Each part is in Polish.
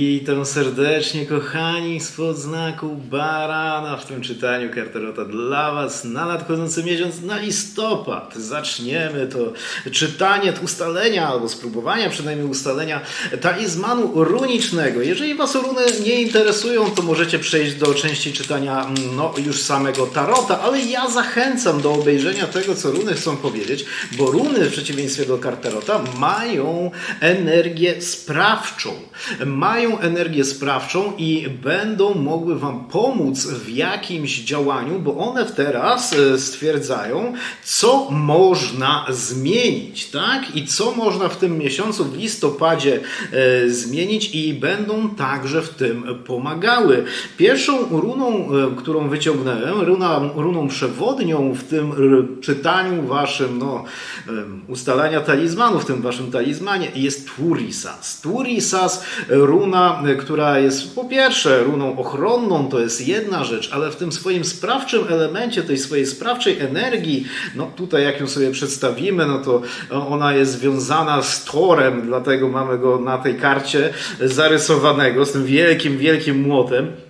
Witam serdecznie, kochani, spod znaku barana w tym czytaniu Carterota dla Was na nadchodzący miesiąc, na listopad. Zaczniemy to czytanie, to ustalenia, albo spróbowania przynajmniej ustalenia talizmanu runicznego. Jeżeli Was runy nie interesują, to możecie przejść do części czytania no, już samego tarota, ale ja zachęcam do obejrzenia tego, co runy chcą powiedzieć, bo runy w przeciwieństwie do Carterota mają energię sprawczą. Mają energię sprawczą i będą mogły Wam pomóc w jakimś działaniu, bo one teraz e, stwierdzają, co można zmienić, tak? I co można w tym miesiącu, w listopadzie e, zmienić i będą także w tym pomagały. Pierwszą runą, e, którą wyciągnąłem, runa, runą przewodnią w tym czytaniu Waszym, no, em, ustalania talizmanu w tym Waszym talizmanie jest Turisas. Turisas, runa, e, która jest po pierwsze runą ochronną, to jest jedna rzecz, ale w tym swoim sprawczym elemencie, tej swojej sprawczej energii, no tutaj jak ją sobie przedstawimy, no to ona jest związana z Torem, dlatego mamy go na tej karcie zarysowanego, z tym wielkim, wielkim młotem.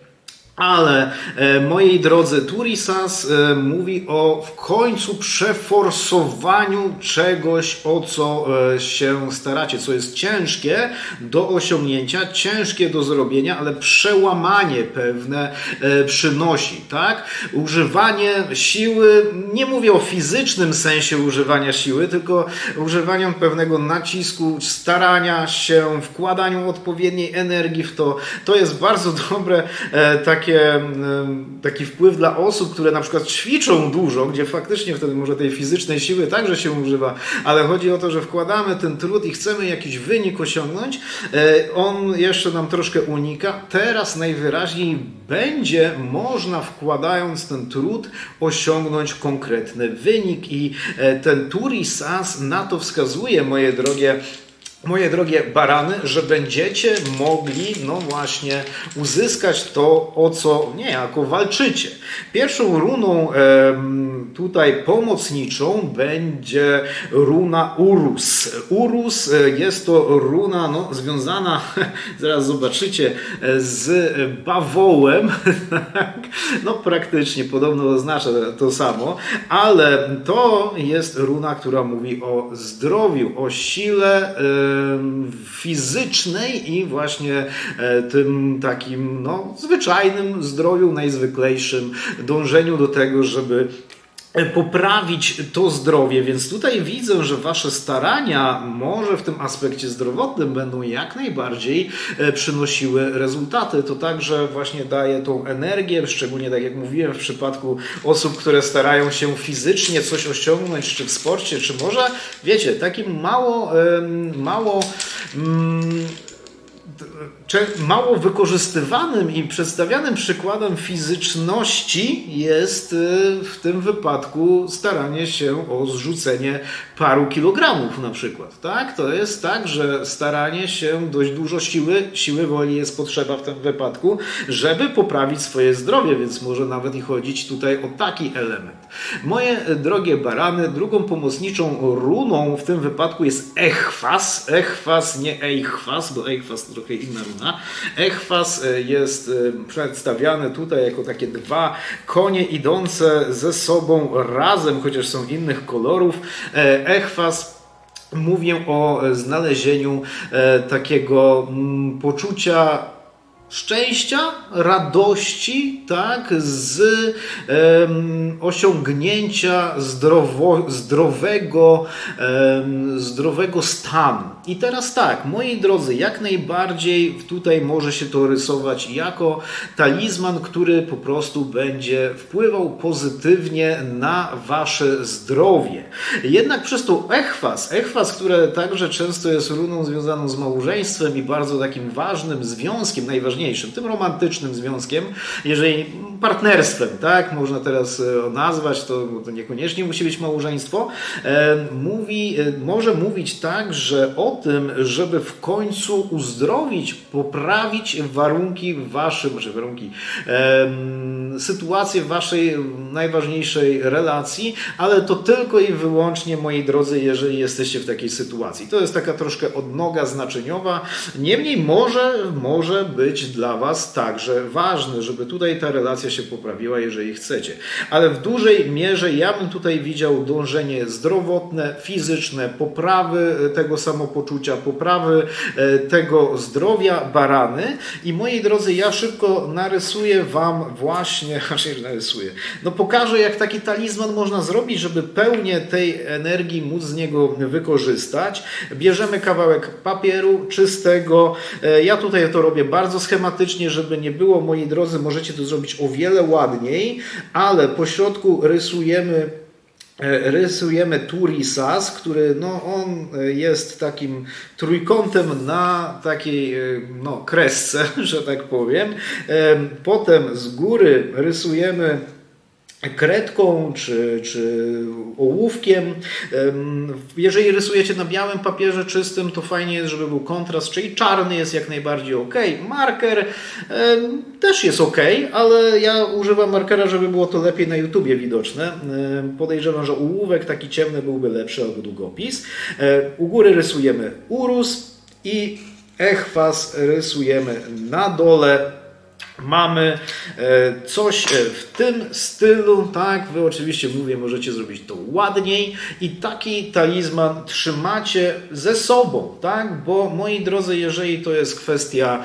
Ale e, moi drodzy, Turisas e, mówi o w końcu przeforsowaniu czegoś, o co e, się staracie, co jest ciężkie do osiągnięcia, ciężkie do zrobienia, ale przełamanie pewne e, przynosi, tak? Używanie siły, nie mówię o fizycznym sensie używania siły, tylko używaniem pewnego nacisku, starania się, wkładaniu odpowiedniej energii w to. To jest bardzo dobre e, takie, mm, taki wpływ dla osób, które na przykład ćwiczą dużo, gdzie faktycznie wtedy może tej fizycznej siły także się używa, ale chodzi o to, że wkładamy ten trud i chcemy jakiś wynik osiągnąć. E, On jeszcze nam troszkę unika. Teraz najwyraźniej będzie można wkładając ten trud osiągnąć konkretny wynik i e, ten Turisas na to wskazuje, moje drogie Moje drogie barany, że będziecie mogli, no właśnie, uzyskać to, o co niejako walczycie. Pierwszą runą tutaj pomocniczą będzie runa Urus. Urus e, jest to runa no, związana, zaraz zobaczycie, e, z bawołem. tak? no praktycznie podobno oznacza to samo, ale to jest runa, która mówi o zdrowiu, o sile em, fizycznej i właśnie e, tym takim no, zwyczajnym zdrowiu, najzwyklejszym dążeniu do tego, żeby poprawić to zdrowie, więc tutaj widzę, że Wasze starania może w tym aspekcie zdrowotnym będą jak najbardziej e, przynosiły rezultaty. To także właśnie daje tą energię, szczególnie tak jak mówiłem w przypadku osób, które starają się fizycznie coś osiągnąć, czy w sporcie, czy może, wiecie, takim mało, mało mm, mało wykorzystywanym i przedstawianym przykładem fizyczności jest y, w tym wypadku staranie się o zrzucenie paru kilogramów na przykład. Tak? To jest tak, że staranie się dość dużo siły, siły woli jest potrzeba w tym wypadku, żeby poprawić swoje zdrowie, więc może nawet i chodzić tutaj o taki element. Moje drogie barany, drugą pomocniczą runą w tym wypadku jest Echwas. Echwas, nie Eichwas, bo Eichwas to trochę inna runa. Echwas e, jest e, przedstawiany tutaj jako takie dwa konie idące ze sobą razem, chociaż są innych kolorów. E, Echwas Mówię o znalezieniu takiego mm, poczucia szczęścia, radości, tak, z osiągnięcia zdrowo, zdrowego, zdrowego stanu. I teraz tak, moi drodzy, jak najbardziej tutaj może się to rysować jako talizman, który po prostu będzie wpływał pozytywnie na wasze zdrowie. Jednak przez to echwas, echwas, które także często jest runą związaną z małżeństwem i bardzo takim ważnym związkiem, najważniejszym tym romantycznym związkiem, jeżeli partnerstwem, tak, można teraz e, nazwać, to, to niekoniecznie musi być małżeństwo, e, mówi, e, może mówić także o tym, żeby w końcu uzdrowić, poprawić warunki w waszym, czy warunki, em, sytuację w waszej najważniejszej relacji, ale to tylko i wyłącznie, moi drodzy, jeżeli jesteście w takiej sytuacji. To jest taka troszkę odnoga znaczeniowa, niemniej może, może być dla was także ważne, żeby tutaj ta relacja się poprawiła, jeżeli chcecie. Ale w dużej mierze ja bym tutaj widział dążenie zdrowotne, fizyczne, poprawy tego samopoczucia, poprawy e, tego zdrowia barany. I moi drodzy, ja szybko narysuję Wam właśnie, aż nie narysuję, no pokażę jak taki talizman można zrobić, żeby pełnię tej energii móc z niego wykorzystać. Bierzemy kawałek papieru czystego. E, Ja tutaj to robię bardzo schematycznie, żeby nie było, moi drodzy, możecie to zrobić o wiele ładniej, ale po środku rysujemy rysujemy Turisas, który no, on e, jest takim trójkątem na takiej e, no, kresce, że tak powiem. E, Potem z góry rysujemy kredką czy, czy ołówkiem. Em, Jeżeli rysujecie na białym papierze czystym, to fajnie jest, żeby był kontrast, czyli czarny jest jak najbardziej ok. Marker też jest ok, ale ja używam markera, żeby było to lepiej na YouTubie widoczne. Podejrzewam, że ołówek taki ciemny byłby lepszy albo długopis. E, U góry rysujemy urus i echwas rysujemy na dole Mamy e, coś e, w tym stylu, tak? Wy oczywiście mówię, możecie zrobić to ładniej i taki talizman trzymacie ze sobą, tak? Bo moi drodzy, jeżeli to jest kwestia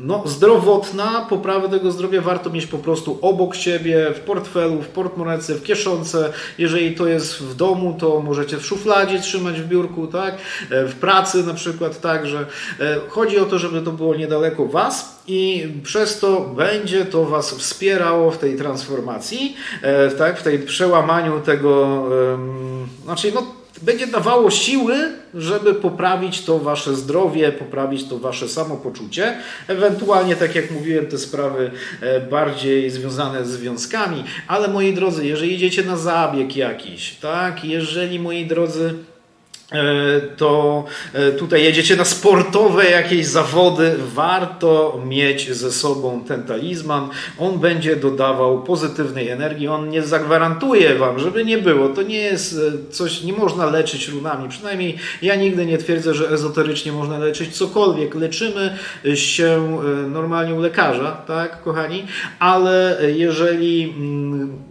no, zdrowotna, poprawy tego zdrowia, warto mieć po prostu obok siebie, w portfelu, w portmonece, w kieszonce. Jeżeli to jest w domu, to możecie w szufladzie trzymać w biurku, tak? E, W pracy na przykład także. Chodzi o to, żeby to było niedaleko Was i przez to będzie to Was wspierało w tej transformacji, e, tak, w tej przełamaniu tego, znaczy no, będzie dawało siły, żeby poprawić to Wasze zdrowie, poprawić to Wasze samopoczucie, ewentualnie, tak jak mówiłem, te sprawy e, bardziej związane z związkami, ale moi drodzy, jeżeli idziecie na zabieg jakiś, tak, jeżeli moi drodzy, to e, tutaj jedziecie na sportowe jakieś zawody, warto mieć ze sobą ten talizman. On będzie dodawał pozytywnej energii, on nie zagwarantuje wam, żeby nie było. To nie jest e, coś, nie można leczyć runami. Przynajmniej ja nigdy nie twierdzę, że ezoterycznie można leczyć cokolwiek. Leczymy się e, normalnie u lekarza, tak, kochani, ale jeżeli mm,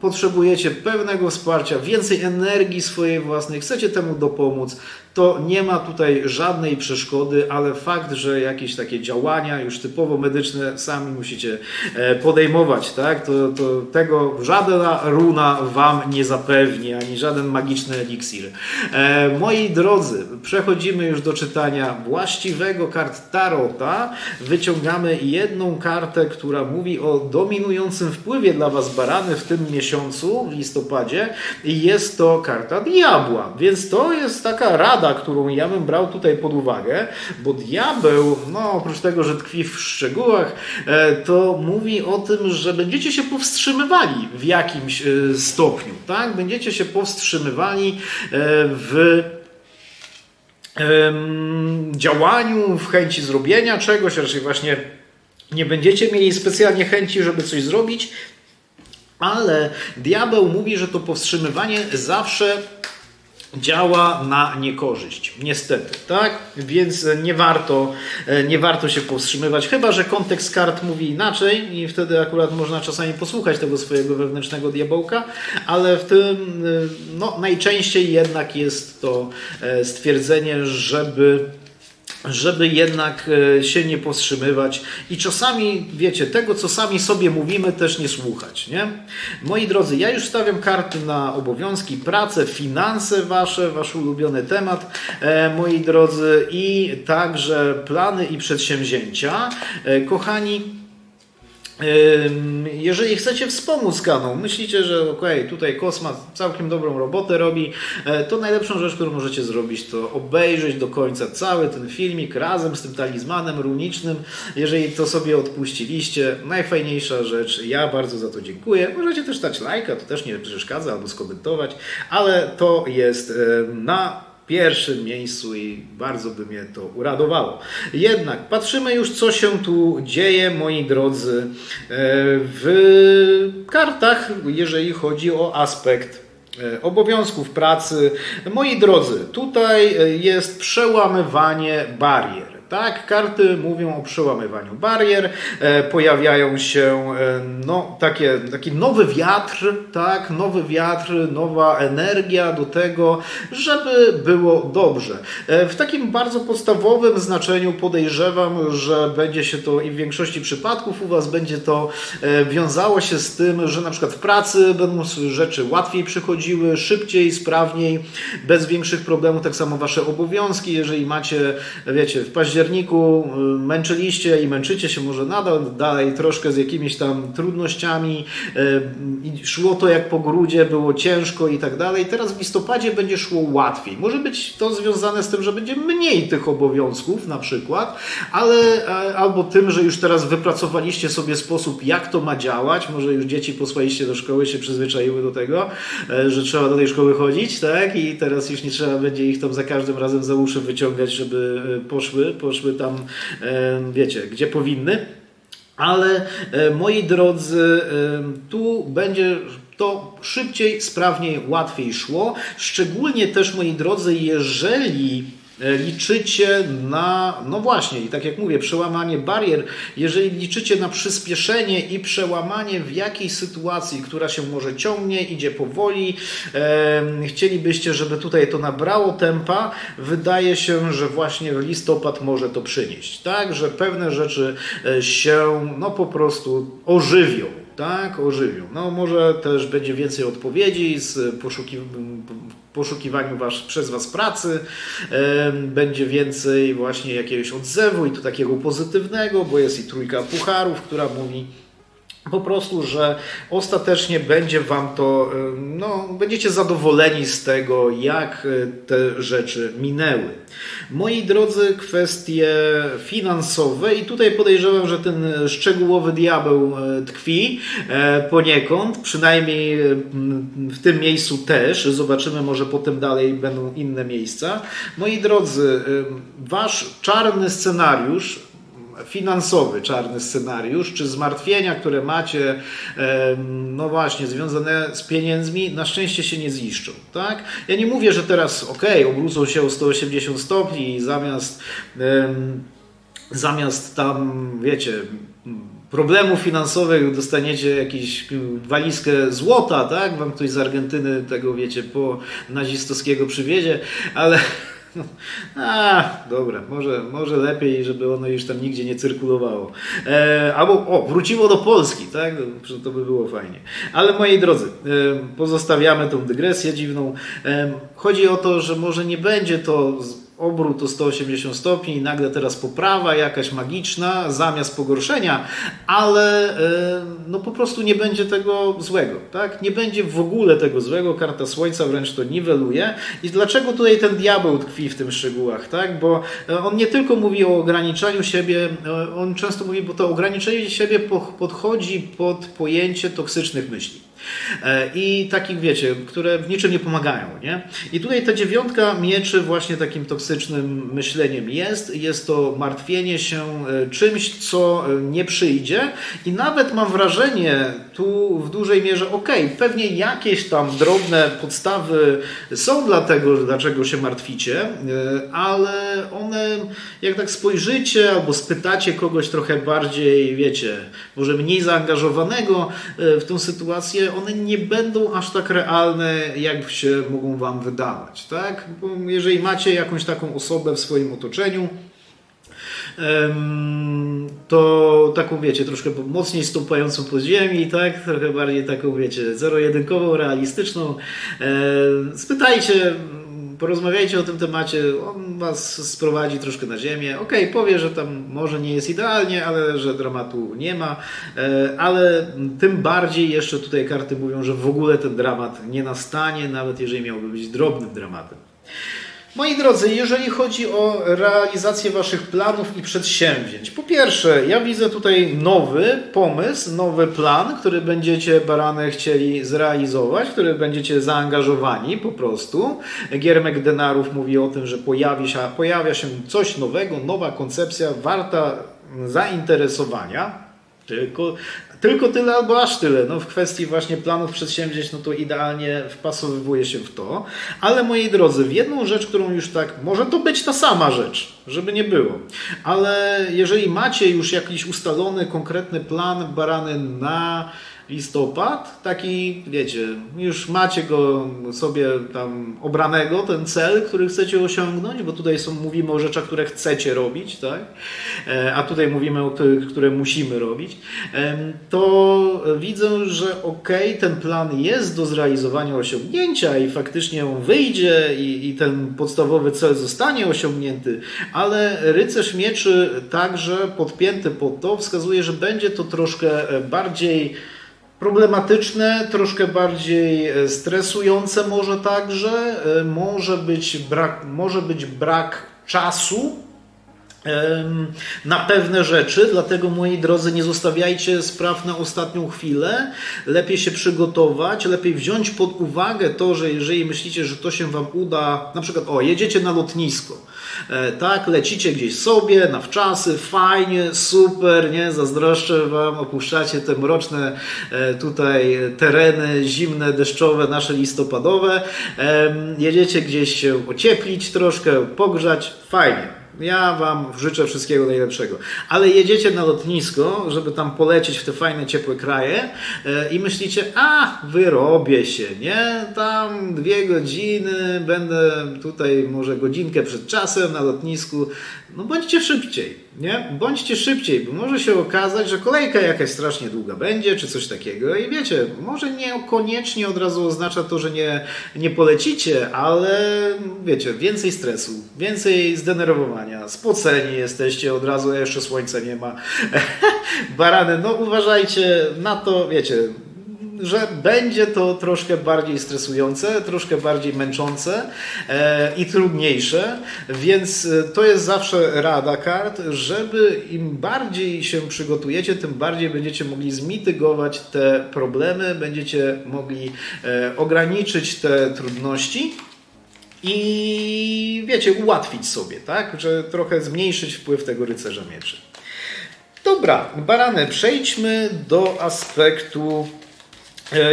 potrzebujecie pełnego wsparcia, więcej energii swojej własnej, chcecie temu dopomóc, to nie ma tutaj żadnej przeszkody, ale fakt, że jakieś takie działania już typowo medyczne sami musicie e, podejmować, tak? To, to tego żadna runa wam nie zapewni, ani żaden magiczny eliksir. E, moi drodzy, przechodzimy już do czytania właściwego kart Tarota. Wyciągamy jedną kartę, która mówi o dominującym wpływie dla was barany w tym miesiącu, w listopadzie i jest to karta diabła, więc to jest taka rada, którą ja bym brał tutaj pod uwagę, bo diabeł, no oprócz tego, że tkwi w szczegółach, e, to mówi o tym, że będziecie się powstrzymywali w jakimś e, stopniu, tak? Będziecie się powstrzymywali e, w działaniu, w chęci zrobienia czegoś, raczej właśnie nie będziecie mieli specjalnie chęci, żeby coś zrobić, ale diabeł mówi, że to powstrzymywanie zawsze działa na niekorzyść. Niestety, tak? Więc nie warto, e, nie warto się powstrzymywać, chyba że kontekst kart mówi inaczej i wtedy akurat można czasami posłuchać tego swojego wewnętrznego diabełka, ale w tym e, no, najczęściej jednak jest to e, stwierdzenie, żeby żeby jednak e, się nie powstrzymywać i czasami, wiecie, tego, co sami sobie mówimy, też nie słuchać, nie? Moi drodzy, ja już stawiam karty na obowiązki, pracę, finanse wasze, wasz ulubiony temat, e, moi drodzy, i także plany i przedsięwzięcia. E, kochani, Jeżeli chcecie wspomóc kanał, myślicie, że okej, tutaj Kosma całkiem dobrą robotę robi, e, to najlepszą rzecz, którą możecie zrobić, to obejrzeć do końca cały ten filmik razem z tym talizmanem runicznym. Jeżeli to sobie odpuściliście, najfajniejsza rzecz, ja bardzo za to dziękuję. Możecie też dać lajka, to też nie przeszkadza, albo skomentować, ale to jest na pierwszym miejscu i bardzo by mnie to uradowało. Jednak patrzymy już, co się tu dzieje, moi drodzy, e, w kartach, jeżeli chodzi o aspekt e, obowiązków pracy. Moi drodzy, tutaj e, jest przełamywanie barier. Tak, karty mówią o przełamywaniu barier, e, pojawiają się e, no, takie, taki nowy wiatr, tak, nowy wiatr, nowa energia do tego, żeby było dobrze. E, w takim bardzo podstawowym znaczeniu podejrzewam, że będzie się to i w większości przypadków u Was będzie to e, wiązało się z tym, że na przykład w pracy będą rzeczy łatwiej przychodziły, szybciej, sprawniej, bez większych problemów, tak samo Wasze obowiązki, jeżeli macie, wiecie, w październiku y, męczyliście i męczycie się może nadal dalej troszkę z jakimiś tam trudnościami y, szło to jak po grudzie, było ciężko i tak dalej. Teraz w listopadzie będzie szło łatwiej. Może być to związane z tym, że będzie mniej tych obowiązków na przykład, ale e, albo tym, że już teraz wypracowaliście sobie sposób, jak to ma działać. Może już dzieci posłaliście do szkoły, się przyzwyczaiły do tego, e, że trzeba do tej szkoły chodzić, tak? I teraz już nie trzeba będzie ich tam za każdym razem za uszy wyciągać, żeby e, poszły, poszły tam, wiecie, gdzie powinny. Ale e, moi drodzy, tu będzie to szybciej, sprawniej, łatwiej szło. Szczególnie też, moi drodzy, jeżeli liczycie na, no właśnie, i tak jak mówię, przełamanie barier, jeżeli liczycie na przyspieszenie i przełamanie w jakiejś sytuacji, która się może ciągnie, idzie powoli, em, chcielibyście, żeby tutaj to nabrało tempa, wydaje się, że właśnie listopad może to przynieść, tak, że pewne rzeczy e, się, no po prostu ożywią. Tak, ożywią. No może też będzie więcej odpowiedzi z poszuki, w poszukiwaniu was, przez Was pracy, będzie więcej właśnie jakiegoś odzewu i to takiego pozytywnego, bo jest i trójka pucharów, która mówi po prostu, że ostatecznie będzie Wam to, em, no, będziecie zadowoleni z tego, jak e, te rzeczy minęły. Moi drodzy, kwestie finansowe i tutaj podejrzewam, że ten szczegółowy diabeł e, tkwi e, poniekąd, przynajmniej w tym miejscu też. Zobaczymy, może potem dalej będą inne miejsca. Moi drodzy, Wasz czarny scenariusz finansowy czarny scenariusz, czy zmartwienia, które macie, no właśnie, związane z pieniędzmi, na szczęście się nie ziszczą, tak? Ja nie mówię, że teraz, okej, obrócą się o 180 stopni i zamiast, zamiast tam, wiecie, problemów finansowych dostaniecie jakąś walizkę złota, tak? Wam ktoś z Argentyny tego, wiecie, po nazistowskiego przywiezie, ale a, dobra, może, może lepiej, żeby ono już tam nigdzie nie cyrkulowało. E, albo, o, wróciło do Polski, tak? To by było fajnie. Ale moi drodzy, e, pozostawiamy tą dygresję dziwną. E, chodzi o to, że może nie będzie to obrót o 180 stopni i nagle teraz poprawa jakaś magiczna zamiast pogorszenia, ale e, no po prostu nie będzie tego złego, tak? Nie będzie w ogóle tego złego, karta słońca wręcz to niweluje. I dlaczego tutaj ten diabeł tkwi w tym szczegółach, tak? Bo e, on nie tylko mówi o ograniczaniu siebie, e, on często mówi, bo to ograniczenie siebie po- podchodzi pod pojęcie toksycznych myśli. E, I takich, wiecie, które w niczym nie pomagają, nie? I tutaj ta dziewiątka mieczy właśnie takim toksycznym myśleniem jest. Jest to martwienie się e, czymś, co e, nie przyjdzie i nawet mam wrażenie tu w dużej mierze, okej, pewnie jakieś tam drobne podstawy są dla tego, dlaczego się martwicie, ale one, jak tak spojrzycie albo spytacie kogoś trochę bardziej, wiecie, może mniej zaangażowanego w tą sytuację, one nie będą aż tak realne, jak się mogą Wam wydawać, tak? Bo jeżeli macie jakąś taką osobę w swoim otoczeniu, to taką, wiecie, troszkę mocniej stąpającą po ziemi, tak? Trochę bardziej taką, wiecie, zero-jedynkową, realistyczną. E, Spytajcie, porozmawiajcie o tym temacie, on was sprowadzi troszkę na ziemię. Okej, powie, że tam może nie jest idealnie, ale że dramatu nie ma, e, ale tym bardziej jeszcze tutaj karty mówią, że w ogóle ten dramat nie nastanie, nawet jeżeli miałby być drobnym dramatem. Moi drodzy, jeżeli chodzi o realizację Waszych planów i przedsięwzięć, po pierwsze, ja widzę tutaj nowy pomysł, nowy plan, który będziecie barany chcieli zrealizować, który będziecie zaangażowani po prostu. Giermek Denarów mówi o tym, że pojawi się, pojawia się coś nowego, nowa koncepcja warta zainteresowania. Tylko, tylko tyle albo aż tyle. No, w kwestii właśnie planów przedsięwzięć, no to idealnie wpasowywuje się w to. Ale moi drodzy, w jedną rzecz, którą już tak, może to być ta sama rzecz, żeby nie było. Ale jeżeli macie już jakiś ustalony, konkretny plan barany na listopad, taki, wiecie, już macie go sobie tam obranego, ten cel, który chcecie osiągnąć, bo tutaj są, mówimy o rzeczach, które chcecie robić, tak? E, a tutaj mówimy o tych, które musimy robić, em, to widzę, że okej, ten plan jest do zrealizowania, osiągnięcia i faktycznie on wyjdzie i, i ten podstawowy cel zostanie osiągnięty, ale rycerz mieczy także podpięty pod to wskazuje, że będzie to troszkę e, bardziej problematyczne, troszkę bardziej e, stresujące może także, e, może być brak, może być brak czasu na pewne rzeczy, dlatego moi drodzy nie zostawiajcie spraw na ostatnią chwilę, lepiej się przygotować, lepiej wziąć pod uwagę to, że jeżeli myślicie, że to się Wam uda, na przykład o, jedziecie na lotnisko, E, tak, lecicie gdzieś sobie, na wczasy, fajnie, super, nie, zazdroszczę Wam, opuszczacie te mroczne e, tutaj tereny zimne, deszczowe, nasze listopadowe, jedziecie gdzieś się ocieplić troszkę, pogrzać, fajnie. Ja Wam życzę wszystkiego najlepszego. Ale jedziecie na lotnisko, żeby tam polecieć w te fajne, ciepłe kraje e, i myślicie, a wyrobię się, nie? Tam dwie godziny, będę tutaj może godzinkę przed czasem na lotnisku. No bądźcie szybciej, nie? Bądźcie szybciej, bo może się okazać, że kolejka jakaś strasznie długa będzie, czy coś takiego. I wiecie, może niekoniecznie od razu oznacza to, że nie, nie polecicie, ale wiecie, więcej stresu, więcej zdenerwowania, spoceni jesteście od razu, jeszcze słońca nie ma. Barany, no uważajcie na to, wiecie, że będzie to troszkę bardziej stresujące, troszkę bardziej męczące e, i trudniejsze, więc e, to jest zawsze rada kart, żeby im bardziej się przygotujecie, tym bardziej będziecie mogli zmitygować te problemy, będziecie mogli e, ograniczyć te trudności. I wiecie, ułatwić sobie, tak? Że trochę zmniejszyć wpływ tego rycerza mieczy. Dobra, barany, przejdźmy do aspektu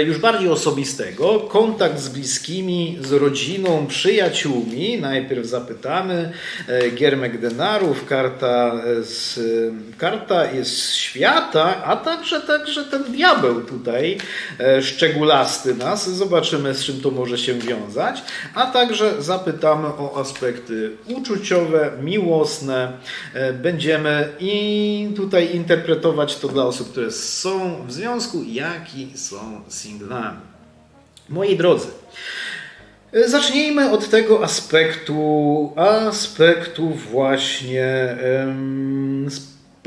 już bardziej osobistego. Kontakt z bliskimi, z rodziną, przyjaciółmi. Najpierw zapytamy e, Giermek Denarów, karta, e, z, karta jest świata, a także, także ten diabeł tutaj e, szczególasty nas. Zobaczymy, z czym to może się wiązać. A także zapytamy o aspekty uczuciowe, miłosne. E, Będziemy i tutaj interpretować to dla osób, które są w związku, jak i są singlami. Moi drodzy, zacznijmy od tego aspektu, aspektu właśnie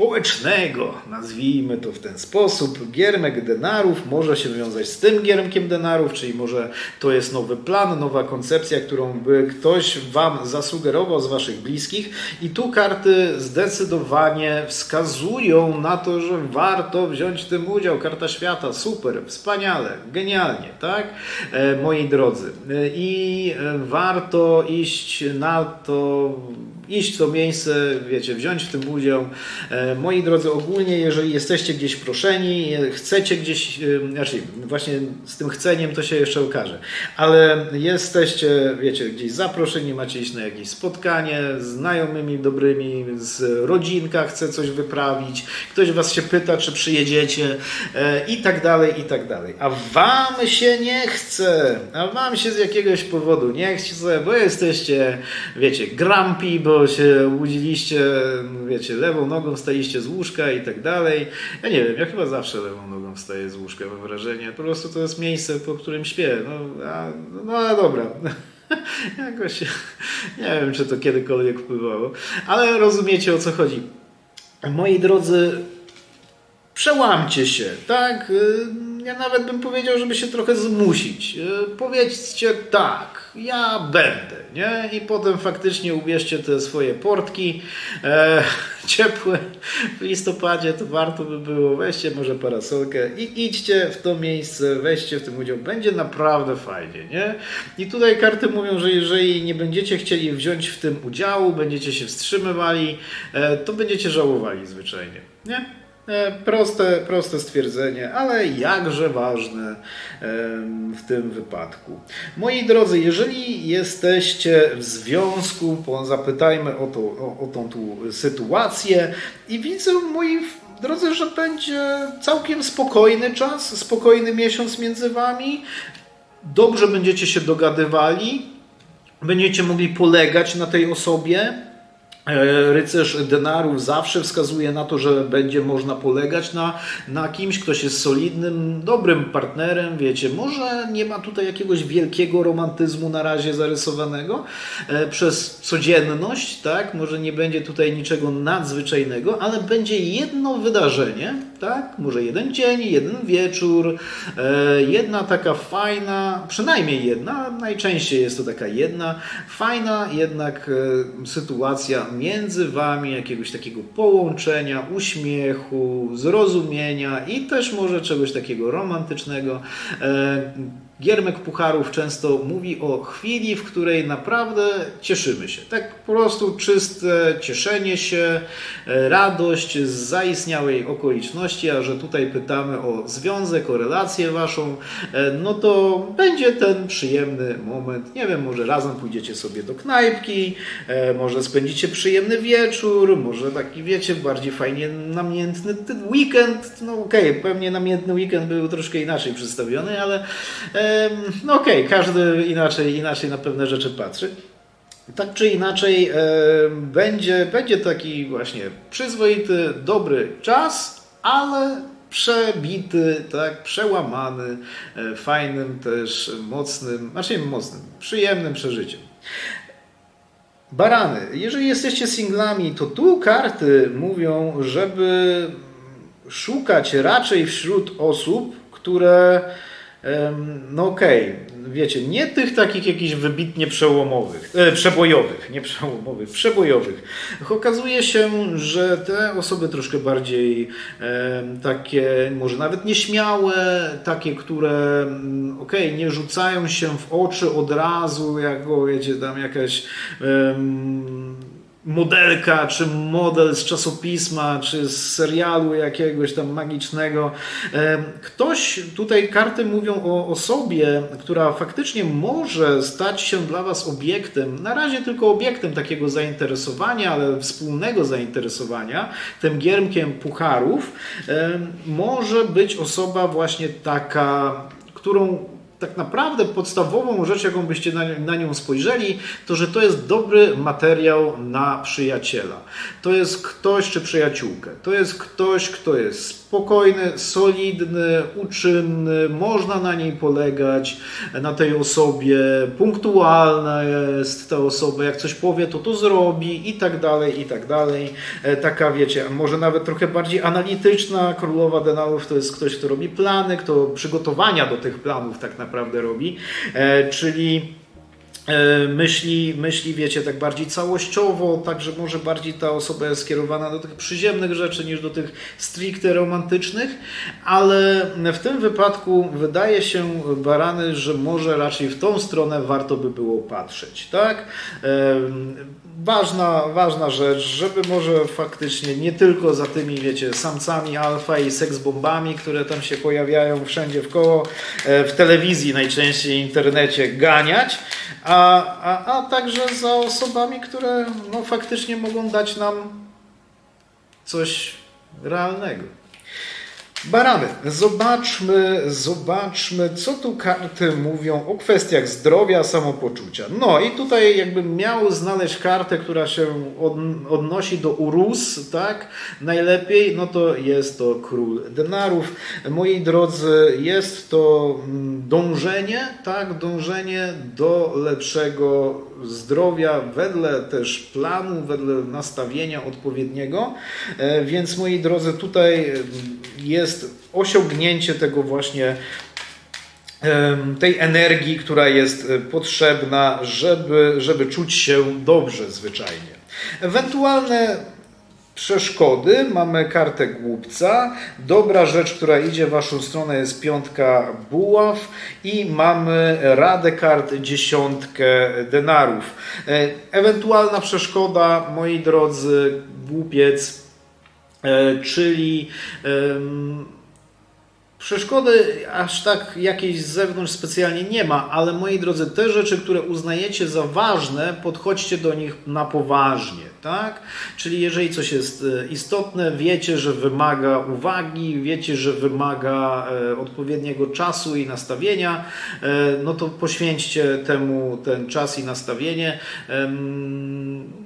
społecznego, nazwijmy to w ten sposób. Giermek denarów może się wiązać z tym giermkiem denarów, czyli może to jest nowy plan, nowa koncepcja, którą by ktoś Wam zasugerował z Waszych bliskich. I tu karty zdecydowanie wskazują na to, że warto wziąć w tym udział. Karta świata, super, wspaniale, genialnie, tak? E, moi drodzy. E, I e, warto iść na to, iść w to miejsce, wiecie, wziąć w tym udział. E, Moi drodzy, ogólnie, jeżeli jesteście gdzieś proszeni, chcecie gdzieś, e, znaczy właśnie z tym chceniem to się jeszcze okaże, ale jesteście, wiecie, gdzieś zaproszeni, macie iść na jakieś spotkanie z znajomymi dobrymi, z rodzinka chce coś wyprawić, ktoś was się pyta, czy przyjedziecie e, i tak dalej, i tak dalej. A wam się nie chce, a wam się z jakiegoś powodu nie chce, bo jesteście, wiecie, grumpy, bo się obudziliście, wiecie, lewą nogą wstaliście z łóżka i tak dalej. Ja nie wiem, ja chyba zawsze lewą nogą wstaję z łóżka, mam wrażenie. Po prostu to jest miejsce, po którym śpię. No, a, no a dobra. Jakoś nie wiem, czy to kiedykolwiek wpływało, ale rozumiecie o co chodzi. Moi drodzy, przełamcie się, tak? Ja nawet bym powiedział, żeby się trochę zmusić. Y, Powiedzcie tak, ja będę, nie? I potem faktycznie ubierzcie te swoje portki e, ciepłe w listopadzie, to warto by było. Weźcie może parasolkę i idźcie w to miejsce, weźcie w tym udział. Będzie naprawdę fajnie, nie? I tutaj karty mówią, że jeżeli nie będziecie chcieli wziąć w tym udziału, będziecie się wstrzymywali, e, to będziecie żałowali zwyczajnie, nie? E, Proste, proste stwierdzenie, ale jakże ważne w tym wypadku. Moi drodzy, jeżeli jesteście w związku, zapytajmy o, to, o, o tą tu sytuację i widzę, moi drodzy, że będzie całkiem spokojny czas, spokojny miesiąc między wami. Dobrze będziecie się dogadywali, będziecie mogli polegać na tej osobie. E, Rycerz denarów zawsze wskazuje na to, że będzie można polegać na, na kimś, ktoś jest solidnym, dobrym partnerem, wiecie, może nie ma tutaj jakiegoś wielkiego romantyzmu na razie zarysowanego e, przez codzienność, tak, może nie będzie tutaj niczego nadzwyczajnego, ale będzie jedno wydarzenie, tak, może jeden dzień, jeden wieczór, e, jedna taka fajna, przynajmniej jedna, najczęściej jest to taka jedna, fajna jednak sytuacja między wami, jakiegoś takiego połączenia, uśmiechu, zrozumienia i też może czegoś takiego romantycznego. Giermek Pucharów często mówi o chwili, w której naprawdę cieszymy się. Tak po prostu czyste cieszenie się, e, radość z zaistniałej okoliczności, a że tutaj pytamy o związek, o relację waszą, e, no to będzie ten przyjemny moment. Nie wiem, może razem pójdziecie sobie do knajpki, e, może spędzicie przyjemny wieczór, może taki, wiecie, bardziej fajnie namiętny weekend. No okej, pewnie namiętny weekend był troszkę inaczej przedstawiony, ale no okej, każdy inaczej, inaczej na pewne rzeczy patrzy. Tak czy inaczej, em, będzie, będzie taki właśnie przyzwoity, dobry czas, ale przebity, tak, przełamany, e, fajnym też, mocnym, znaczy mocnym, przyjemnym przeżyciem. Barany, jeżeli jesteście singlami, to tu karty mówią, żeby szukać raczej wśród osób, które, no okej, wiecie, nie tych takich jakichś wybitnie przełomowych, e, przebojowych, nie przełomowych, przebojowych. Okazuje się, że te osoby troszkę bardziej em, takie, może nawet nieśmiałe, takie, które, mm, okej, nie rzucają się w oczy od razu, jako, wiecie, tam jakaś em, modelka, czy model z czasopisma, czy z serialu jakiegoś tam magicznego. Ktoś, tutaj karty mówią o osobie, która faktycznie może stać się dla Was obiektem, na razie tylko obiektem takiego zainteresowania, ale wspólnego zainteresowania, tym giermkiem pucharów, może być osoba właśnie taka, którą tak naprawdę podstawową rzecz, jaką byście na, na nią spojrzeli, to że to jest dobry materiał na przyjaciela. To jest ktoś czy przyjaciółkę. To jest ktoś, kto jest spokojny, solidny, uczynny, można na niej polegać, na tej osobie, punktualna jest ta osoba, jak coś powie, to to zrobi i tak dalej, i tak dalej. E, Taka, wiecie, może nawet trochę bardziej analityczna królowa denarów to jest ktoś, kto robi plany, kto przygotowania do tych planów tak naprawdę robi, E, czyli E, myśli, myśli, wiecie, tak bardziej całościowo, także może bardziej ta osoba jest skierowana do tych przyziemnych rzeczy niż do tych stricte romantycznych, ale w tym wypadku wydaje się, Barany, że może raczej w tą stronę warto by było patrzeć, tak? Ważna, ważna rzecz, żeby może faktycznie nie tylko za tymi, wiecie, samcami alfa i seksbombami, które tam się pojawiają wszędzie w koło, e, w telewizji najczęściej, internecie ganiać, a, a, a także za osobami, które no, faktycznie mogą dać nam coś realnego. Barany, zobaczmy, zobaczmy, co tu karty mówią o kwestiach zdrowia, samopoczucia. No i tutaj jakbym miał znaleźć kartę, która się od, odnosi do urus, tak, najlepiej, no to jest to król denarów. Moi drodzy, jest to mm, dążenie, tak, dążenie do lepszego zdrowia wedle też planu, wedle nastawienia odpowiedniego. E, Więc moi drodzy, tutaj mm, jest osiągnięcie tego właśnie tej energii, która jest e, potrzebna, żeby, żeby czuć się dobrze zwyczajnie. Ewentualne przeszkody, mamy kartę głupca, dobra rzecz, która idzie w Waszą stronę jest piątka buław i mamy radę kart dziesiątkę denarów. E, Ewentualna przeszkoda, moi drodzy, głupiec, e, czyli Przeszkody aż tak jakiejś z zewnątrz specjalnie nie ma, ale moi drodzy, te rzeczy, które uznajecie za ważne, podchodźcie do nich na poważnie, tak? Czyli jeżeli coś jest e, istotne, wiecie, że wymaga uwagi, wiecie, że wymaga e, odpowiedniego czasu i nastawienia, e, no to poświęćcie temu ten czas i nastawienie,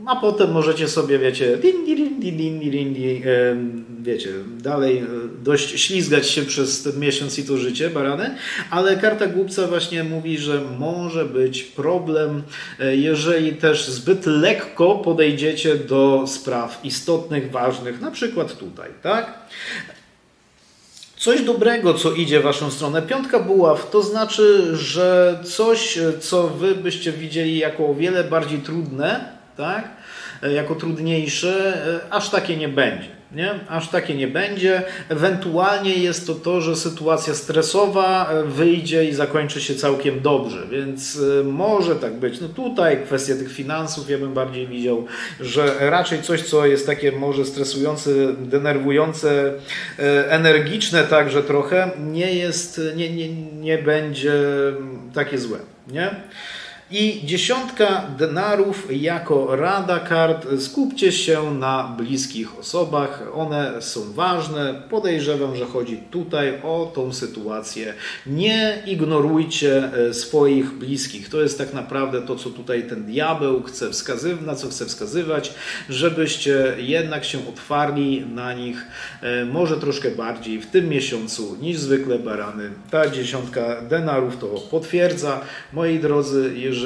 a potem możecie sobie, wiecie, din, din, din, din, din, din, wiecie, dalej dość ślizgać się przez ten miesiąc i to życie, barany, ale karta głupca właśnie mówi, że może być problem, jeżeli też zbyt lekko podejdziecie do spraw istotnych, ważnych, na przykład tutaj, tak? Coś dobrego, co idzie w Waszą stronę. Piątka buław to znaczy, że coś, co Wy byście widzieli jako o wiele bardziej trudne, tak? Jako trudniejsze, e, aż takie nie będzie. Nie? Aż takie nie będzie. Ewentualnie jest to to, że sytuacja stresowa e, wyjdzie i zakończy się całkiem dobrze, więc e, może tak być. No tutaj kwestia tych finansów ja bym bardziej widział, że raczej coś, co jest takie może stresujące, denerwujące, e, energiczne także trochę, nie jest, nie, nie, nie będzie takie złe. Nie? I dziesiątka denarów jako rada kart. Skupcie się na bliskich osobach. One są ważne. Podejrzewam, że chodzi tutaj o tą sytuację. Nie ignorujcie e, swoich bliskich. To jest tak naprawdę to, co tutaj ten diabeł chce wskazywać, na co chce wskazywać, żebyście jednak się otwarli na nich e, może troszkę bardziej w tym miesiącu niż zwykle barany. Ta dziesiątka denarów to potwierdza. Moi drodzy, jeżeli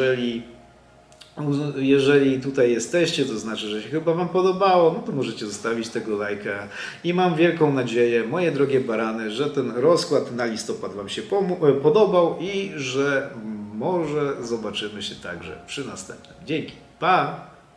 jeżeli tutaj jesteście, to znaczy, że się chyba Wam podobało, no to możecie zostawić tego lajka. I mam wielką nadzieję, moje drogie barany, że ten rozkład na listopad Wam się e, podobał i że może zobaczymy się także przy następnym. Dzięki. Pa!